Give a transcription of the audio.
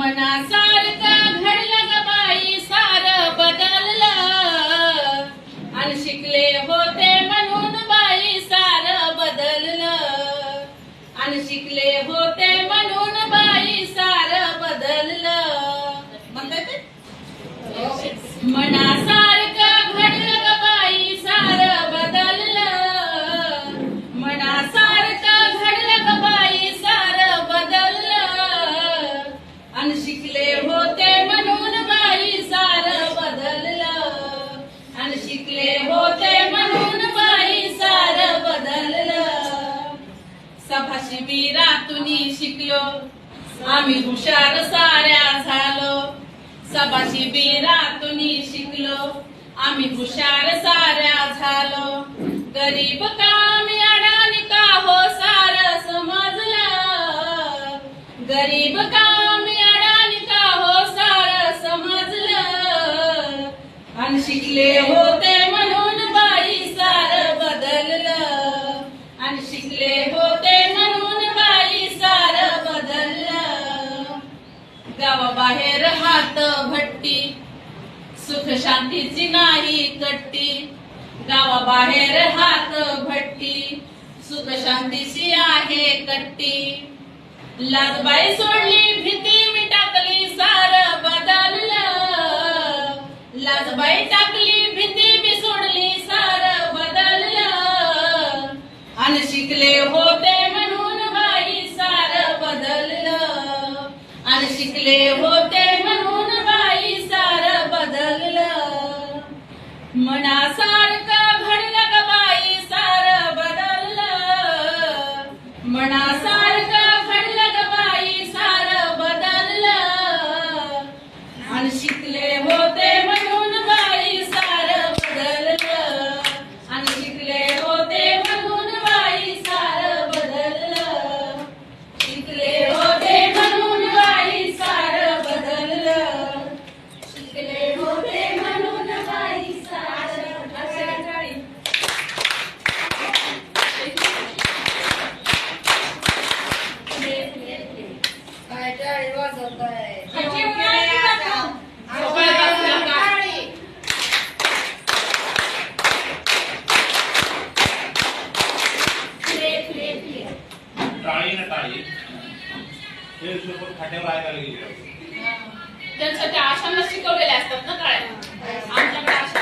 मनासारखं घडलं ग बाई सार बदललं. आणि शिकले होते म्हणून बाई सार बदललं. आणि शिकले होते म्हणून बाई सार बदललं. म्हणताय शिबिरातून शिकलो. आम्ही हुशार साऱ्या झालो. सभा शिबिरातून शिकलो. आम्ही हुशार साऱ्या झालो. गरीब कामी अडाणी का हो सार समजलं? गरीब कामी अडाणी का हो सार समजलं? आणि शिकले होते म्हणून बाई सार बदललं. आणि शिकले होते गावाबाहेर हात भट्टी सुख शांतीची नाही कट्टी. गावाबाहेर हात भट्टी सुख शांतीची आहे कट्टी. लाजबाई सोडली भीती मी टाकली सार बदललं. लाजबाई टाकली भीती मी सोडली सार बदललं. आणि शिकले हो आणि शिकले होते म्हणून बाई सार बदललं. मनासार टाळी ना टाळी हे सोबत खाट्यावर ऐकायला गेले त्या आशांना शिकवलेल्या असतात ना काळ्या आमच्याकडे आशा